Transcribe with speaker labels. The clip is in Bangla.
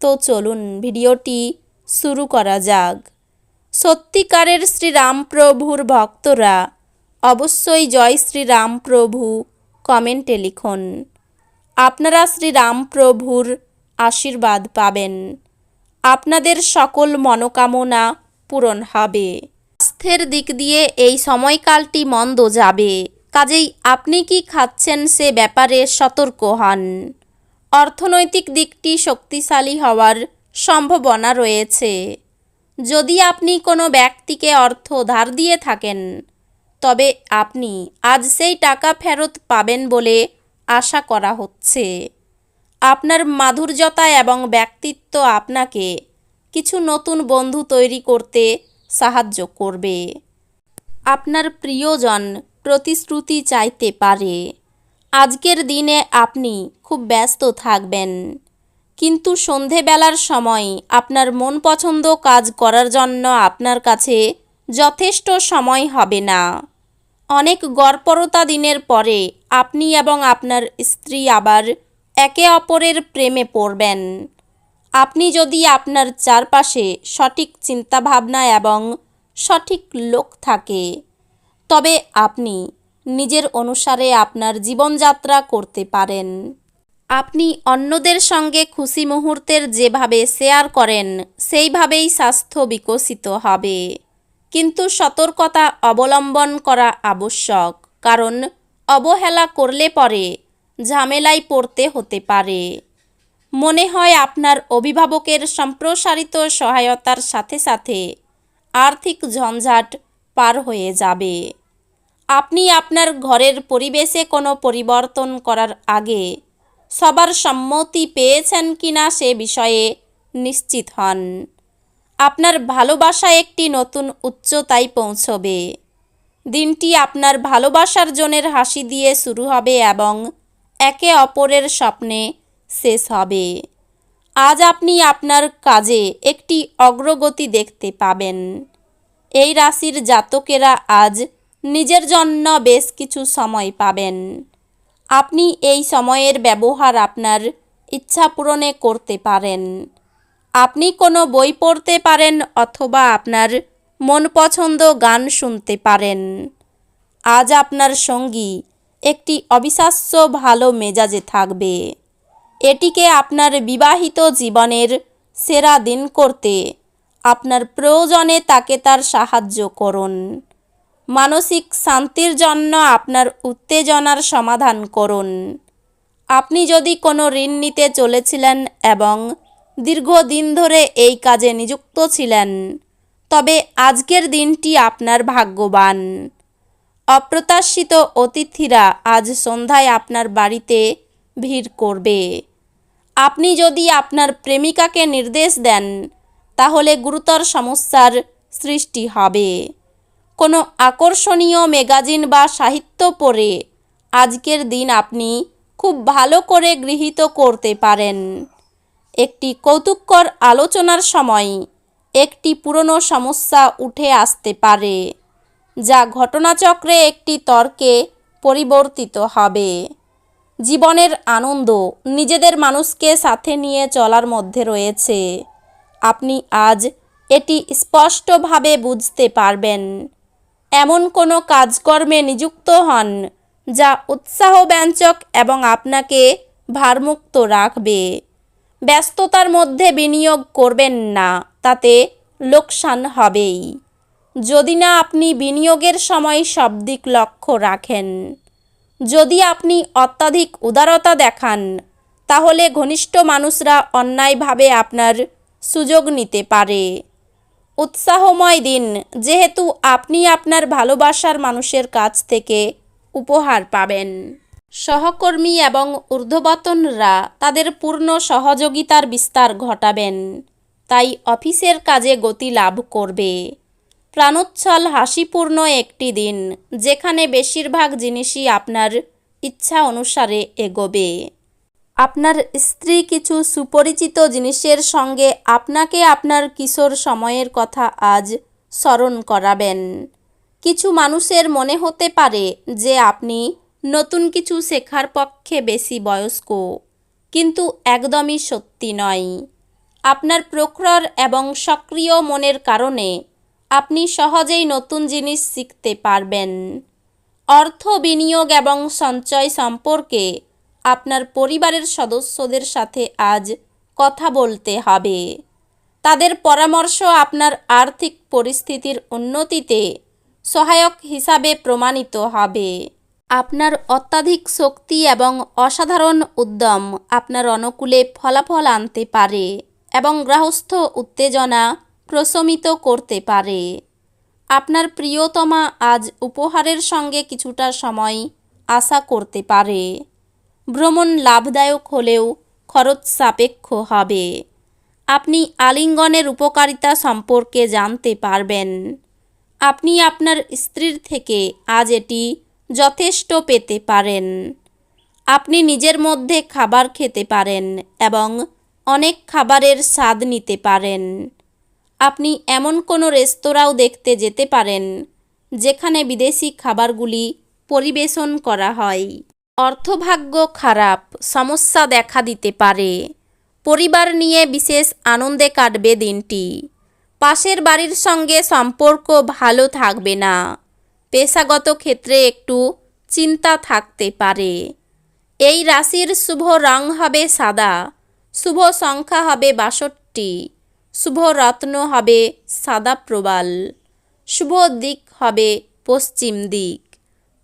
Speaker 1: তো চলুন ভিডিওটি শুরু করা যাক। সত্যিকারের শ্রীরামপ্রভুর ভক্তরা অবশ্যই জয় শ্রীরামপ্রভু কমেন্টে লিখুন। আপনারা শ্রীরামপ্রভুর আশীর্বাদ পাবেন। আপনাদের সকল মনোকামনা পূরণ হবে। স্বাস্থ্যের দিক দিয়ে এই সময়কালটি মন্দ যাবে, কাজেই আপনি কি খাচ্ছেন সে ব্যাপারে সতর্ক হন। অর্থনৈতিক দিকটি শক্তিশালী হওয়ার সম্ভাবনা রয়েছে। যদি আপনি কোনো ব্যক্তিকে অর্থ ধার দিয়ে থাকেন, তবে আপনি আজ সেই টাকা ফেরত পাবেন বলে আশা করা হচ্ছে। আপনার মাধুর্যতা এবং ব্যক্তিত্ব আপনাকে কিছু নতুন বন্ধু তৈরি করতে সাহায্য করবে। আপনার প্রিয়জন প্রতিশ্রুতি চাইতে পারে। আজকের দিনে আপনি খুব ব্যস্ত থাকবেন। কিন্তু সন্ধেবেলার সময় আপনার মন পছন্দ কাজ করার জন্য আপনার কাছে যথেষ্ট সময় হবে না। অনেক গড়পরতা দিনের পরে আপনি এবং আপনার স্ত্রী আবার একে অপরের প্রেমে পড়বেন। আপনি যদি আপনার চারপাশে সঠিক চিন্তাভাবনা এবং সঠিক লোক থাকে, তবে আপনি নিজের অনুসারে আপনার জীবনযাত্রা করতে পারেন। আপনি অন্যদের সঙ্গে খুশি মুহূর্তের যেভাবে শেয়ার করেন, সেইভাবেই স্বাস্থ্য বিকশিত হবে। কিন্তু সতর্কতা অবলম্বন করা আবশ্যক, কারণ অবহেলা করলে পরে ঝামেলায় পড়তে হতে পারে। মনে হয় আপনার অভিভাবকের সম্প্রসারিত সহায়তার সাথে সাথে আর্থিক ঝঞ্ঝাট পার হয়ে যাবে। আপনি আপনার ঘরের পরিবেশে কোনো পরিবর্তন করার আগে সবার সম্মতি পেয়েছেন কিনা সে বিষয়ে নিশ্চিত হন। আপনার ভালোবাসা একটি নতুন উচ্চতায় পৌঁছবে। দিনটি আপনার ভালোবাসার জনের হাসি দিয়ে শুরু হবে এবং একে অপরের স্বপ্নে শেষ হবে। আজ আপনি আপনার কাজে একটি অগ্রগতি দেখতে পাবেন। এই রাশির জাতকেরা আজ নিজের জন্য বেশ কিছু সময় পাবেন। আপনি এই সময়ের ব্যবহার আপনার ইচ্ছা পূরণে করতে পারেন। আপনি কোনো বই পড়তে পারেন অথবা আপনার মন পছন্দ গান শুনতে পারেন। আজ আপনার সঙ্গী একটি অবিশ্বাস্য ভালো মেজাজে থাকবে। এটিকে আপনার বিবাহিত জীবনের সেরা দিন করতে আপনার প্রয়োজনে তাকে তার সাহায্য করুন। মানসিক শান্তির জন্য আপনার উত্তেজনার সমাধান করুন। আপনি যদি কোনো ঋণ নিতে চলেছিলেন এবং দীর্ঘদিন ধরে এই কাজে নিযুক্ত ছিলেন, তবে আজকের দিনটি আপনার ভাগ্যবান। অপ্রত্যাশিত অতিথিরা আজ সন্ধ্যায় আপনার বাড়িতে ভিড় করবে। আপনি যদি আপনার প্রেমিকাকে নির্দেশ দেন, তাহলে গুরুতর সমস্যার সৃষ্টি হবে। কোনো আকর্ষণীয় ম্যাগাজিন বা সাহিত্য পড়ে। আজকের দিন আপনি খুব ভালো করে গৃহীত করতে পারেন। একটি কৌতুককর আলোচনার সময় একটি পুরনো সমস্যা উঠে আসতে পারে, যা ঘটনাচক্রে একটি তর্কে পরিবর্তিত হবে। জীবনের আনন্দ নিজেদের মানুষকে সাথে নিয়ে চলার মধ্যে রয়েছে। আপনি আজ এটি স্পষ্টভাবে বুঝতে পারবেন। এমন কোনো কাজকর্মে নিযুক্ত হন, যা উৎসাহব্যঞ্জক এবং আপনাকে ভারমুক্ত রাখবে। ব্যস্ততার মধ্যে বিনিয়োগ করবেন না, তাতে লোকসান হবেই। যদি না আপনি বিনিয়োগের সময় সব দিক লক্ষ্য রাখেন। যদি আপনি অত্যাধিক উদারতা দেখান, তাহলে ঘনিষ্ঠ মানুষরা অন্যায়ভাবে আপনার সুযোগ নিতে পারে। উৎসাহময় দিন। যেহেতু আপনি আপনার ভালোবাসার মানুষের কাছ থেকে উপহার পাবেন। সহকর্মী এবং ঊর্ধ্ববতনরা তাদের পূর্ণ সহযোগিতার বিস্তার ঘটাবেন। তাই অফিসের কাজে গতি লাভ করবে। প্রাণোচ্ছল, হাসিপূর্ণ একটি দিন, যেখানে বেশিরভাগ জিনিসই আপনার ইচ্ছা অনুসারে এগোবে। আপনার স্ত্রী কিছু সুপরিচিত জিনিসের সঙ্গে আপনাকে আপনার কিশোর সময়ের কথা আজ স্মরণ করাবেন। কিছু মানুষের মনে হতে পারে যে আপনি নতুন কিছু শেখার পক্ষে বেশি বয়স্ক, কিন্তু একদমই সত্যি নয়। আপনার প্রখর এবং সক্রিয় মনের কারণে আপনি সহজেই নতুন জিনিস শিখতে পারবেন। অর্থ বিনিয়োগ এবং সঞ্চয় সম্পর্কে আপনার পরিবারের সদস্যদের সাথে আজ কথা বলতে হবে। তাদের পরামর্শ আপনার আর্থিক পরিস্থিতির উন্নতিতে সহায়ক হিসাবে প্রমাণিত হবে। আপনার অত্যাধিক শক্তি এবং অসাধারণ উদ্যম আপনার অনুকূলে ফলাফল আনতে পারে এবং গ্রাহস্থ উত্তেজনা প্রশমিত করতে পারে। আপনার প্রিয়তমা আজ উপহারের সঙ্গে কিছুটা সময় আশা করতে পারে। ভ্রমণ লাভদায়ক হলেও খরচ সাপেক্ষ হবে। আপনি আলিঙ্গনের উপকারিতা সম্পর্কে জানতে পারবেন। আপনি আপনার স্ত্রীর থেকে আজ এটি যথেষ্ট পেতে পারেন। আপনি নিজের মধ্যে খাবার খেতে পারেন এবং অনেক খাবারের স্বাদ নিতে পারেন। আপনি এমন কোনো রেস্তোরাঁও দেখতে যেতে পারেন, যেখানে বিদেশি খাবারগুলি পরিবেশন করা হয়। অর্থভাগ্য খারাপ, সমস্যা দেখা দিতে পারে। পরিবার নিয়ে বিশেষ আনন্দে কাটবে দিনটি। পাশের বাড়ির সঙ্গে সম্পর্ক ভালো থাকবে না। পেশাগত ক্ষেত্রে একটু চিন্তা থাকতে পারে। এই রাশির শুভ রং হবে সাদা, শুভ সংখ্যা হবে বাষট্টি, শুভ রত্ন হবে সাদা প্রবাল, শুভ দিক হবে পশ্চিম দিক।